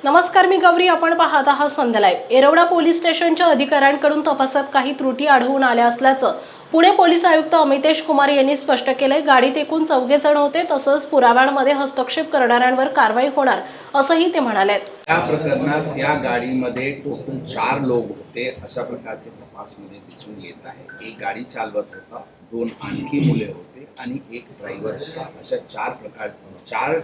नमस्कार मी गौरी आपण पाहत आहात संध्या एरवडा पोलीस स्टेशनच्या अधिकाऱ्यांकडून तपासात काही त्रुटी आढळून आल्या असल्याचं पुणे पोलीस आयुक्त अमितेश कुमार यांनी स्पष्ट केलंय. गाडीत एकूण चौघे जण होते तसंच पुराव्यांमध्ये हस्तक्षेप करणाऱ्यांवर कारवाई होणार असंही ते म्हणाले या प्रकरणात या गाडीमध्ये टोटल चार लोक होते अशा प्रकारचे तपासमध्ये दिसून येत आहे. एक गाडी चालवत होता दोन आणखी मुले होते आणि एक ड्रायव्हर होता. अशा चार प्रकार चार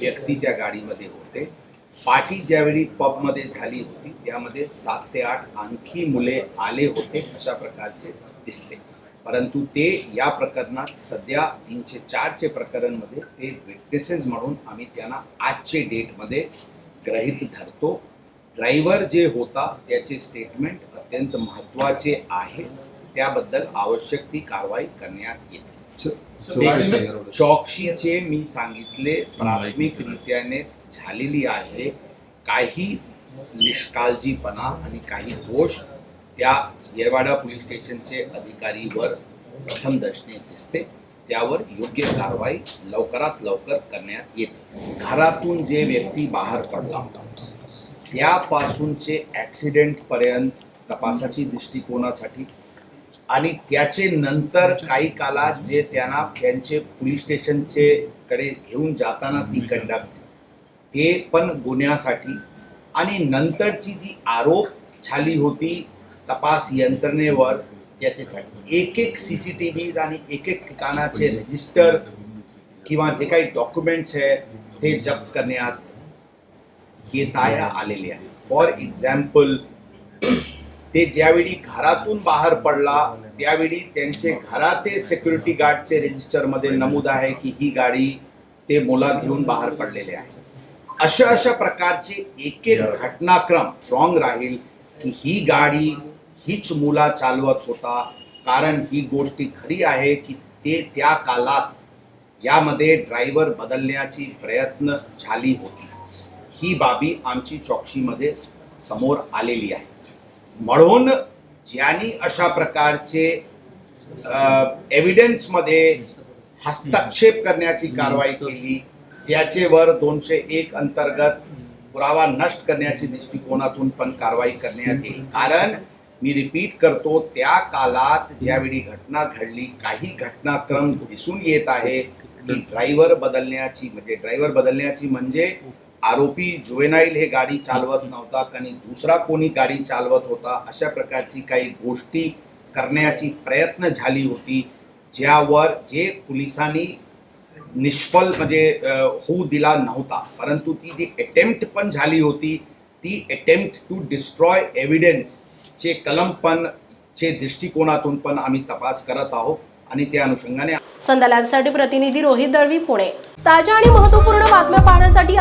व्यक्ती त्या गाडीमध्ये होते. पार्टी ज्यावेळी पबमध्ये झाली होती त्यामध्ये सात ते आठ आणखी मुले आले होते अशा प्रकारचे दिसले. परंतु ते या प्रकरणात सध्या तीनशे चारचे प्रकरणमध्ये ते विटनेसेस म्हणून आम्ही त्यांना आजचे डेटमध्ये ग्रहित धरतो. ड्रायव्हर जे होता त्याचे स्टेटमेंट अत्यंत महत्त्वाचे आहे. त्याबद्दल आवश्यक ती कारवाई करण्यात येते. चौकशीचे मी सांगितले प्राथमिकरित्याने झालेली आहे. काही निष्काळजीपणा आणि काही दोष त्या येरवाडा पोलीस स्टेशनचे अधिकारीवर प्रथम दर्शनी दिसते. त्यावर योग्य कारवाई लवकरात लवकर करण्यात येते. घरातून जे व्यक्ती बाहेर पडला होता त्यापासूनचे ॲक्सिडेंट पर्यंत तपासाची दृष्टिकोनासाठी आणि त्याचे नंतर काही काळात जे त्यांना त्यांचे पोलीस स्टेशनचे कडे घेऊन जाताना ती कंडक्ट ते पण गुन्ह्यासाठी. आणि नंतरची जी आरोप झाली होती तपास यंत्रणेवर त्याच्यासाठी. एक एक सी सी टी व्ही आणि एक एक ठिकाणाचे रजिस्टर किंवा जे काही डॉक्युमेंट्स आहे ते जप्त करण्यात येत आलेले आहे फॉर एक्झाम्पल ते ज्यावेळी घरातून बाहेर पडला त्यावेळी त्यांचे घराते सिक्युरिटी गार्डचे रजिस्टरमध्ये नमूद आहे की ही गाडी ते मुला घेऊन बाहेर पडलेले आहे. अशा अशा प्रकारचे एक एक घटनाक्रम स्ट्रॉंग राहील की ही गाडी हीच मुला चालवत होता. कारण ही गोष्टी खरी आहे की ते त्या कालात यामध्ये ड्रायव्हर बदलण्याची प्रयत्न झाली होती. ही बाबी आमची चौकशीमध्ये समोर आलेली आहे. म्हणून ज्यांनी अशा प्रकारचे एव्हिडन्समध्ये हस्तक्षेप करण्याची कारवाई केली त्याचेवर दोनशे एक अंतर्गत पुरावा नष्ट करण्याची दृष्टिकोनातून पण कारवाई करण्यात येईल. कारण मी रिपीट करतो त्या काळात ज्यावेळी घटना घडली काही घटनाक्रम दिसून येत आहे. की ड्रायव्हर बदलण्याची म्हणजे ड्रायव्हर बदलण्याची म्हणजे आरोपी जुवेनाईल हे गाडी चालवत नव्हता आणि दुसरा कोणी गाडी चालवत होता अशा प्रकारची काही गोष्टी करण्याची प्रयत्न झाली होती ज्यावर जे पोलिसांनी निष्फल म्हणजे होऊ दिला नव्हता. परंतु ती जी अटेम्प्ट पण झाली होती ती अटेम्प्ट टू डिस्ट्रॉय एव्हिडन्स चे कलम पण चे दृष्टिकोनातून पण आम्ही तपास करत आहोत आणि त्या अनुषंगाने संध्या लाईव्हसाठी प्रतिनिधी रोहित दळवी पुणे. ताज्या आणि महत्त्वपूर्ण बातम्या पाहण्या